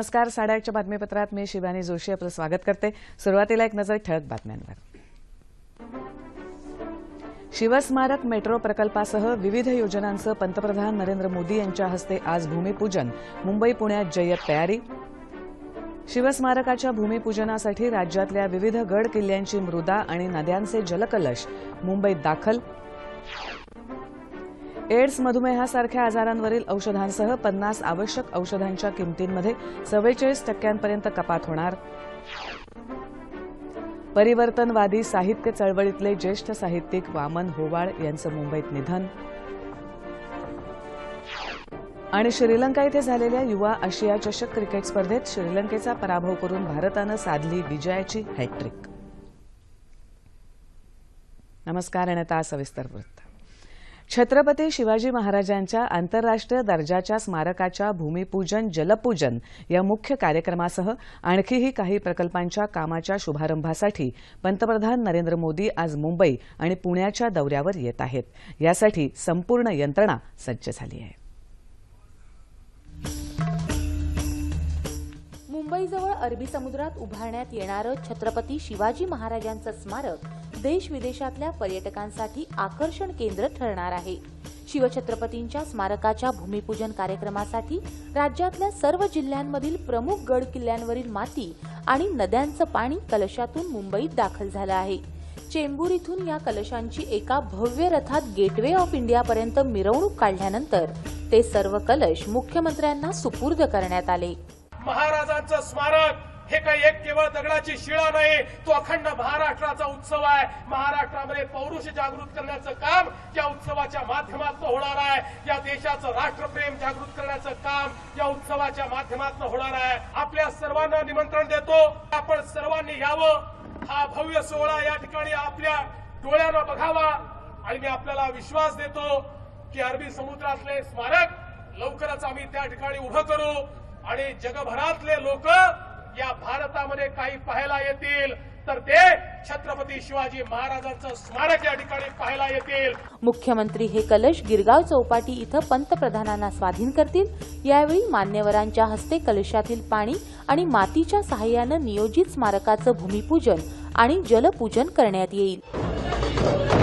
नमस्कार साडेआठच्या बातमीपत्रात मी शिवानी जोशी आपलं स्वागत करते. सुरुवातीला एक नजर ठळक बातम्यांवर. शिवस्मारक मेट्रो प्रकल्पासह विविध योजनांचं पंतप्रधान नरेंद्र मोदी यांच्या हस्ते आज भूमिपूजन. मुंबई पुण्यात जय्यत तयारी. शिवस्मारकाच्या भूमिपूजनासाठी राज्यातल्या विविध गड किल्ल्यांची मृदा आणि नद्यांचे जलकलश. मुंबईत दाखल. एड्स मधुमेहासारख्या आजारांवरील औषधांसह पन्नास आवश्यक औषधांच्या किमतींमध्ये चव्वेचाळीस टक्क्यांपर्यंत कपात होणार. परिवर्तनवादी साहित्य चळवळीतले ज्येष्ठ साहित्यिक वामन होवाळ यांचं मुंबईत निधन. आणि श्रीलंका इथे झालेल्या युवा आशिया चषक क्रिकेट स्पर्धेत श्रीलंकेचा पराभव करून भारतानं साधली विजयाची हॅट्रिक नमस्कार आणि आता सविस्तर वृत्त. छत्रपती शिवाजी महाराजांच्या आंतरराष्ट्रीय दर्जाच्या स्मारकाच्या भूमिपूजन जलपूजन या मुख्य कार्यक्रमासह आणखीही काही प्रकल्पांच्या कामाच्या शुभारंभासाठी पंतप्रधान नरेंद्र मोदी आज मुंबई आणि पुण्याच्या दौऱ्यावर येत आहेत. यासाठी संपूर्ण यंत्रणा सज्ज झाली आहे. मुंबईजवळ अरबी समुद्रात उभारण्यात येणारं छत्रपती शिवाजी महाराजांचं स्मारक देश विदेशातल्या पर्यटकांसाठी आकर्षण केंद्र ठरणार आहे. शिवछत्रपतींच्या स्मारकाच्या भूमिपूजन कार्यक्रमासाठी राज्यातल्या सर्व जिल्ह्यांमधील प्रमुख गड किल्ल्यांवरील माती आणि नद्यांचं पाणी कलशातून मुंबईत दाखल झालं आहे. चेंबूर इथून या कलशांची एका भव्य रथात गेटवे ऑफ इंडियापर्यंत मिरवणूक काढल्यानंतर ते सर्व कलश मुख्यमंत्र्यांना सुपूर्द करण्यात आले. महाराजांचं स्मारक. हे काही एक केवळ दगडाची शिळा नाही तो अखंड महाराष्ट्राचा उत्सव आहे. महाराष्ट्रामध्ये पौरुष जागृत करण्याचं काम या उत्सवाच्या माध्यमातून होणार आहे. या देशाचं राष्ट्रप्रेम जागृत करण्याचं काम या उत्सवाच्या माध्यमातून होणार आहे. आपल्या सर्वांना निमंत्रण देतो. आपण सर्वांनी यावं. हा भव्य सोहळा या ठिकाणी आपल्या डोळ्यानं बघावा. आणि मी आपल्याला विश्वास देतो की अरबी समुद्रातले स्मारक लवकरच आम्ही त्या ठिकाणी उभं करू. आणि जगभरातले लोक या भारतामध्ये काही पाहायला येतील. तर ते छत्रपती शिवाजी महाराजांचं स्मारक या ठिकाणी पाहायला येतील. मुख्यमंत्री हे कलश गिरगाव चौपाटी इथं पंतप्रधानांना स्वाधीन करतील. यावेळी मान्यवरांच्या हस्ते कलशातील पाणी आणि मातीच्या सहाय्यानं नियोजित स्मारकाचं भूमिपूजन आणि जलपूजन करण्यात येईल.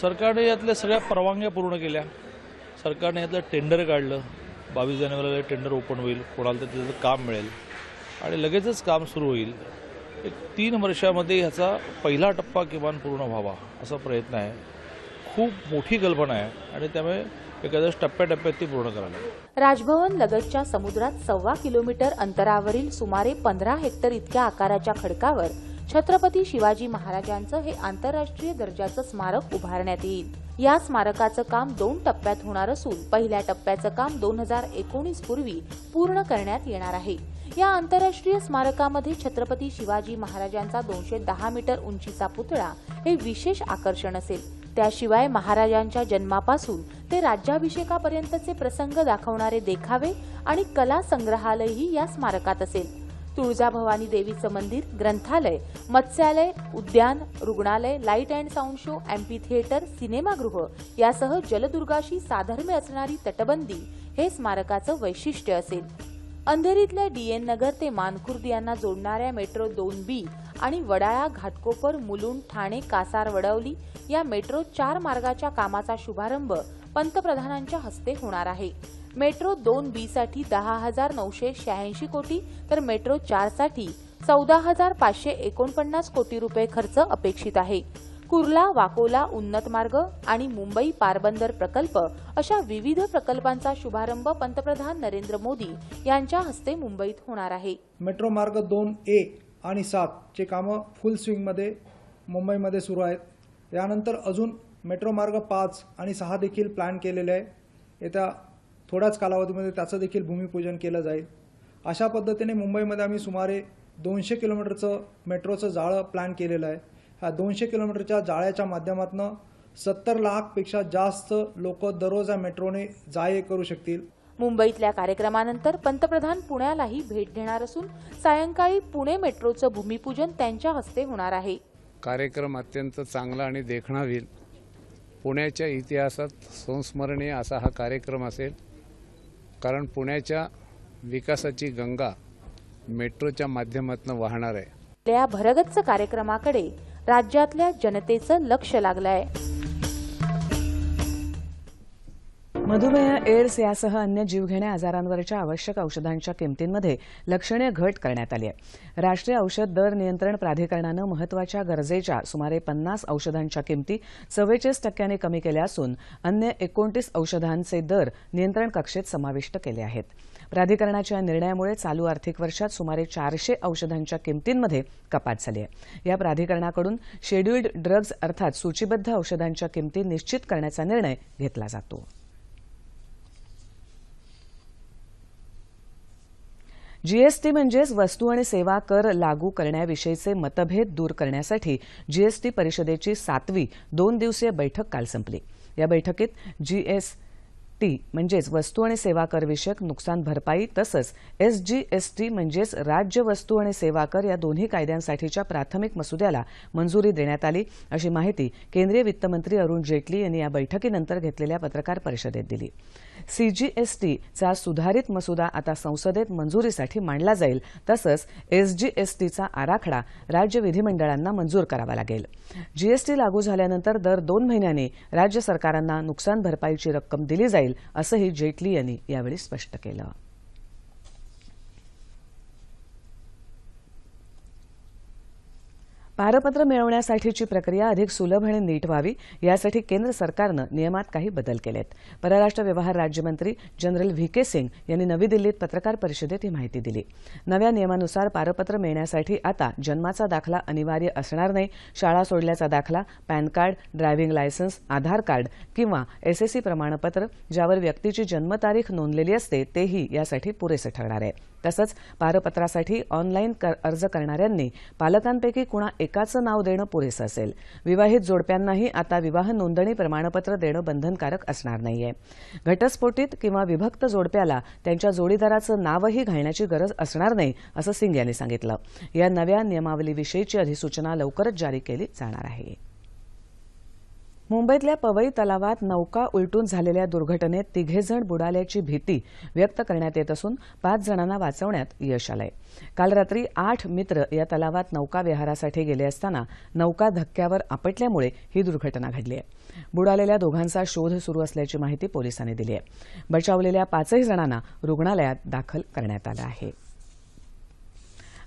सरकारने यातल्या सगळ्या परवानग्या पूर्ण केल्या. सरकारने यातलं टेंडर काढलं. बावीस जानेवारीला टेंडर ओपन होईल. कोणाला तर त्याचं काम मिळेल. आणि लगेचच काम सुरू होईल. एक तीन वर्षामध्ये ह्याचा पहिला टप्पा किमान पूर्ण व्हावा असा प्रयत्न आहे. खूप मोठी कल्पना आहे. आणि त्यामुळे एखाद्या टप्प्याटप्प्यात ती पूर्ण करायला राजभवन लगतच्या समुद्रात सव्वा किलोमीटर अंतरावरील सुमारे पंधरा हेक्टर इतक्या आकाराच्या खडकावर छत्रपती शिवाजी महाराजांचं हे आंतरराष्ट्रीय दर्जाचं स्मारक उभारण्यात येईल. या स्मारकाचं काम दोन टप्प्यात होणार असून पहिल्या टप्प्याचं काम दोन हजार एकोणीस पूर्वी पूर्ण करण्यात येणार आहे. या आंतरराष्ट्रीय स्मारकामध्ये छत्रपती शिवाजी महाराजांचा दोनशे दहा मीटर उंचीचा पुतळा हे विशेष आकर्षण असेल. त्याशिवाय महाराजांच्या जन्मापासून ते राज्याभिषेकापर्यंतचे प्रसंग दाखवणारे देखावे आणि कला संग्रहालयही या स्मारकात असेल. तुळजाभवानी देवीचं मंदिर ग्रंथालय मत्स्यालय उद्यान रुग्णालय light and sound show amphitheatre सिनेमागृह यासह जलदुर्गाशी साधर्म्य असणारी तटबंदी हे स्मारकाचं वैशिष्ट्य असेल. अंधेरीतल्या डीएन नगर ते मानखुर्द यांना जोडणाऱ्या मेट्रो दोन बी आणि वडाळा घाटकोपर मुलुंड ठाणे कासार वडवली या मेट्रो चार मार्गाच्या कामाचा शुभारंभ पंतप्रधानांच्या हस्ते होणार आहे. मेट्रो दोन बी साठी दहा हजार नऊशे शहाऐंशी कोटी तर मेट्रो चारसाठी चौदा हजार पाचशे एकोणपन्नास कोटी रुपये खर्च अपेक्षित आहे. कुर्ला वाकोला उन्नत मार्ग आणि मुंबई पारबंदर प्रकल्प अशा विविध प्रकल्पांचा शुभारंभ पंतप्रधान नरेंद्र मोदी यांच्या हस्ते मुंबईत होणार आहे. मेट्रो मार्ग दोन ए आणि सातचे कामं फुल स्विंगमध्ये मुंबईमध्ये सुरू आहेत. यानंतर अजून मेट्रो मार्ग पाच आणि सहा देखील प्लॅन केलेले आहे. येत्या थोड्याच कालावधीमध्ये त्याचं देखील भूमिपूजन केलं जाईल. अशा पद्धतीने मुंबईमध्ये आम्ही सुमारे दोनशे किलोमीटरचं मेट्रोचं जाळं प्लॅन केलेलं आहे. ह्या दोनशे किलोमीटरच्या जाळ्याच्या माध्यमातून सत्तर लाखपेक्षा जास्त लोक दररोज या मेट्रोने जा ये करू शकतील. मुंबईतल्या कार्यक्रमानंतर पंतप्रधान पुण्यालाही भेट देणार असून सायंकाळी पुणे मेट्रोचं भूमिपूजन त्यांच्या हस्ते होणार आहे. कार्यक्रम अत्यंत चांगला आणि देखणा होईल. पुण्याच्या इतिहासात संस्मरणीय असा हा कार्यक्रम असेल. कारण पुण्याच्या विकासाची गंगा मेट्रोच्या माध्यमातून वाहणार आहे. या भरगच्च कार्यक्रमाकडे राज्यातल्या जनतेचं लक्ष लागलं आहे मधुमेह एड्स यासह अन्य जीवघेण्या आजारांवरच्या आवश्यक औषधांच्या किमतींमध्ये लक्षणीय घट करण्यात आली आहे. राष्ट्रीय औषध दर नियंत्रण प्राधिकरणानं महत्त्वाच्या गरजेच्या सुमारे पन्नास औषधांच्या किमती चव्वेचाळीस टक्क्यांनी कमी केल्या असून अन्य एकोणतीस औषधांचे दर नियंत्रण कक्षेत समाविष्ट केले आहेत. प्राधिकरणाच्या निर्णयामुळे चालू आर्थिक वर्षात सुमारे चारशे औषधांच्या किमतींमध्ये कपात झाली आहे. या प्राधिकरणाकडून शेड्युल्ड ड्रग्ज अर्थात सूचीबद्ध औषधांच्या किमती निश्चित करण्याचा निर्णय घेतला जातो. जीएसटी म्हणजेच वस्तू आणि सेवा कर लागू करण्याविषयीचे मतभेद दूर करण्यासाठी जीएसटी परिषदेची सातवी दोन दिवसीय बैठक काल संपली. या बैठकीत जीएसटी म्हणजेच वस्तू आणि सेवा कर विषयक नुकसान भरपाई तसंच एसजीएसटी म्हणजेच राज्य वस्तू आणि सेवा कर या दोन्ही कायद्यांसाठीच्या प्राथमिक मसुद्याला मंजुरी देण्यात आली अशी माहिती केंद्रीय वित्तमंत्री अरुण जेटली यांनी या बैठकीनंतर घेतलेल्या पत्रकार परिषदेत दिली. सीजीएसटीचा सुधारित मसुदा आता संसदेत मंजुरीसाठी मांडला जाईल. तसंच एसजीएसटीचा आराखडा राज्य विधिमंडळांना मंजूर करावा लागेल. जीएसटी लागू झाल्यानंतर दर दोन महिन्यांनी राज्य सरकारांना नुकसान भरपाईची रक्कम दिली जाईल असंही जेटली यांनी यावेळी स्पष्ट केलं. पारपत्र मिळवण्यासाठीची प्रक्रिया अधिक सुलभ आणि नीट व्हावी यासाठी केंद्र सरकारनं नियमात काही बदल केलेत. परराष्ट्र व्यवहार राज्यमंत्री जनरल व्ही के सिंग यांनी नवी दिल्लीत पत्रकार परिषदेत ही माहिती दिली. नव्या नियमानुसार पारपत्र मिळण्यासाठी आता जन्माचा दाखला अनिवार्य असणार नाही शाळा सोडल्याचा दाखला pan card driving licence Aadhaar card किंवा एसएससी प्रमाणपत्र ज्यावर व्यक्तीची जन्मतारीख नोंदलेली असते तेही यासाठी पुरेसे ठरणार आहे. तसंच पारपत्रासाठी ऑनलाईन कर- अर्ज करणाऱ्यांनी पालकांपैकी कुणा एकाचं नाव देणं पुरेसं असेल. विवाहित जोडप्यांनाही आता विवाह नोंदणी प्रमाणपत्र देणं बंधनकारक असणार नाहीये. घटस्फोटीत किंवा विभक्त जोडप्याला त्यांच्या जोडीदाराचं नावही घालण्याची गरज असणार नाही असं सिंग यांनी सांगितलं. या नव्या नियमावलीविषयीची अधिसूचना लवकरच जारी केली जाणार आहे. मुंबईतल्या पवई तलावात नौका उलटून झालेल्या दुर्घटनेत तिघेजण बुडाल्याची भीती व्यक्त करण्यात येत असून पाच जणांना वाचवण्यात यश आलंय. काल रात्री आठ मित्र या तलावात नौका विहारासाठी गेले असताना नौका धक्क्यावर आपटल्यामुळे ही दुर्घटना घडली आहे. बुडालेल्या दोघांचा शोध सुरू असल्याची माहिती पोलिसांनी दिली आहे. बचावलेल्या पाचही जणांना रुग्णालयात दाखल करण्यात आलं आहे.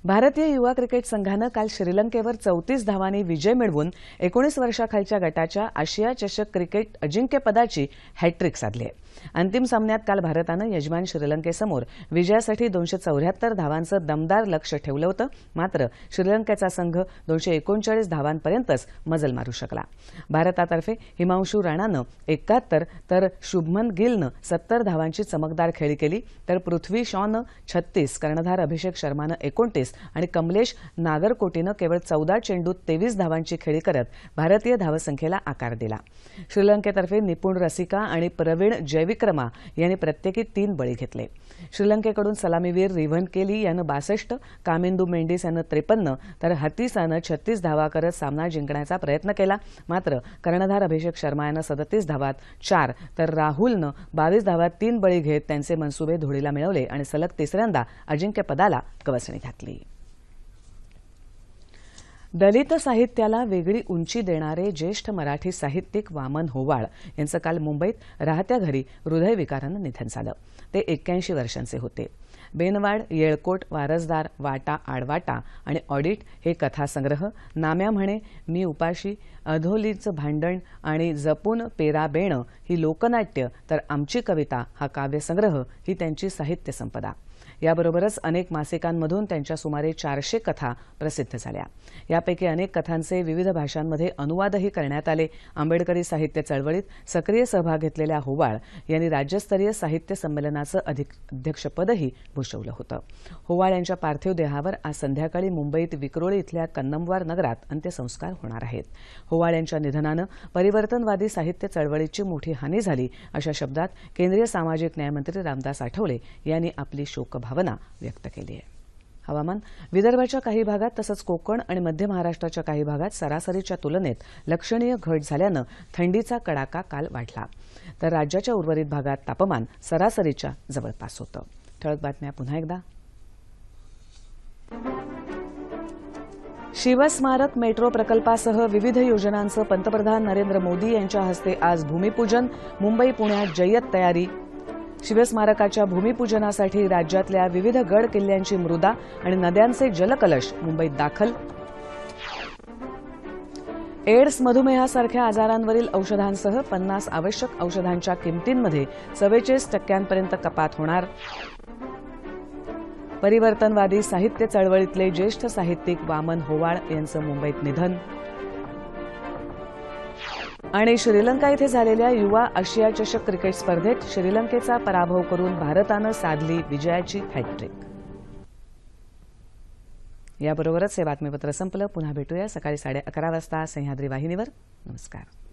भारतीय युवा क्रिकेट संघानं काल श्रीलंकेवर चौतीस धावांनी विजय मिळवून एकोणीस वर्षाखालच्या गटाच्या आशिया चषक क्रिकेट अजिंक्यपदाची हॅट्रिक साधली आहे. अंतिम सामन्यात काल भारतानं यजमान श्रीलंकेसमोर विजयासाठी दोनशे चौऱ्याहत्तर धावांचं दमदार लक्ष ठेवलं होतं. मात्र श्रीलंकेचा संघ दोनशे एकोणचाळीस धावांपर्यंतच मजल मारू शकला. भारतातर्फे हिमांशू राणानं एकाहत्तर तर शुभमन गिलनं सत्तर धावांची चमकदार खेळी केली. तर पृथ्वी शॉनं छत्तीस कर्णधार अभिषेक शर्मानं एकोणतीस आणि कमलेश नागरकोटीनं केवळ चौदा चेंडूत तेवीस धावांची खेळी करत भारतीय धावसंख्येला आकार दिला. श्रीलंकेतर्फे निपुण रसिका आणि प्रवीण जयविक्रमा यांनी प्रत्येकी तीन बळी घेतले. श्रीलंकेकडून सलामीवीर रिव्हन केली यानं बासष्ट कामेंदू मेंडिस यानं त्रेपन्न तर हतीसानं छत्तीस धावा करत सामना जिंकण्याचा प्रयत्न केला. मात्र कर्णधार अभिषेक शर्मा यानं सदतीस धावात चार तर राहुलनं बावीस धावात तीन बळी घेत त्यांचे मनसुबे धुळीला मिळवले आणि सलग तिसऱ्यांदा अजिंक्यपदाला कवसणी घातली. दलित साहित्याला वेगळी उंची देणारे ज्येष्ठ मराठी साहित्यिक वामन होवाळ यांचं काल मुंबईत राहत्या घरी हृदयविकारानं निधन झालं. ते एक्क्याऐंशी वर्षांचे होते. बेनवाड येळकोट वारसदार वाटा आडवाटा आणि ऑडिट हे कथासंग्रह नाम्या म्हणे मी उपाशी अधोलीचं भांडण आणि जपून पेरा बेणं ही लोकनाट्य तर आमची कविता हा काव्यसंग्रह ही त्यांची साहित्य संपदा याबरोबरच अनेक मासिकांमधून त्यांच्या सुमारे चारशे कथा प्रसिद्ध झाल्या. यापैकी अनेक कथांचे विविध भाषांमध्ये अनुवादही करण्यात आले. आंबेडकरी साहित्य चळवळीत सक्रिय सहभाग घेतलेल्या होवाळ यांनी राज्यस्तरीय साहित्य संमेलनाचं अधिक अध्यक्षपदही भूषवलं होतं. होवाळ यांच्या पार्थिव देहावर आज संध्याकाळी मुंबईत विक्रोळी इथल्या कन्नमवार नगरात अंत्यसंस्कार होणार आहेत. होवाळ यांच्या निधनानं परिवर्तनवादी साहित्य चळवळीची मोठी हानी झाली अशा शब्दात केंद्रीय सामाजिक न्यायमंत्री रामदास आठवले यांनी आपली शोकभावना व्यक्त केली आहे. हवामान विदर्भाच्या काही भागात तसंच कोकण आणि मध्य महाराष्ट्राच्या काही भागात सरासरीच्या तुलनेत लक्षणीय घट झाल्यानं थंडीचा कडाका काल वाढला. तर राज्याच्या उर्वरित भागात तापमान सरासरीच्या जवळपास होतं. ठळक बातम्या पुन्हा एकदा. शिवस्मारक मेट्रो प्रकल्पासह विविध योजनांचं पंतप्रधान नरेंद्र मोदी यांच्या हस्ते आज भूमिपूजन मुंबई पुण्यात जय्यत तयारी शिवस्मारकाच्या भूमिपूजनासाठी राज्यातल्या विविध गड किल्ल्यांची मृदा आणि नद्यांचे जलकलश मुंबईत दाखल. एड्स मधुमेहासारख्या आजारांवरील औषधांसह पन्नास आवश्यक औषधांच्या किमतींमध्ये चव्वेचाळीस टक्क्यांपर्यंत कपात होणार. परिवर्तनवादी साहित्य चळवळीतले ज्येष्ठ साहित्यिक वामन होवाळ यांचं मुंबईत निधन. आणि श्रीलंका इथे झालेल्या युवा आशिया चषक क्रिकेट स्पर्धेत श्रीलंकेचा पराभव करून भारतानं साधली विजयाची हॅट्रिक याबरोबरच हे बातमीपत्र संपलं. पुन्हा भेटूया सकाळी साडे अकरा वाजता सह्याद्री वाहिनीवर. नमस्कार.